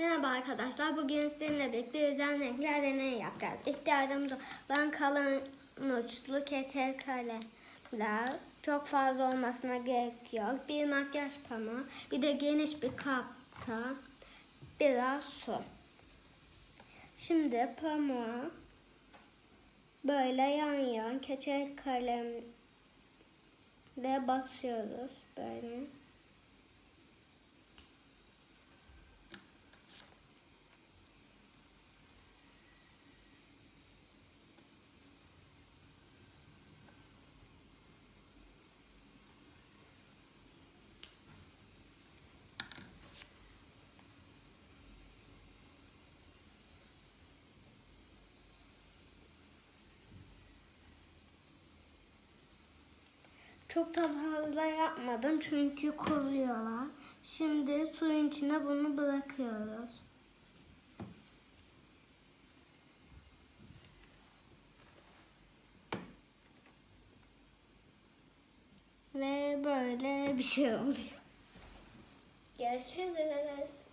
Merhaba arkadaşlar. Bugün sizinle birlikte özel renkler deneyi yapacağız. İhtiyacımız olan kalın uçlu keçel kalemler. Çok fazla olmasına gerek yok. Bir makyaj pamuğu, bir de geniş bir kapta biraz su. Şimdi pamuğu böyle yan yan keçel kalemle basıyoruz böyle. Çok da fazla yapmadım çünkü kuruyorlar. Şimdi suyun içine bunu bırakıyoruz. Ve böyle bir şey oluyor. Görüşürüz.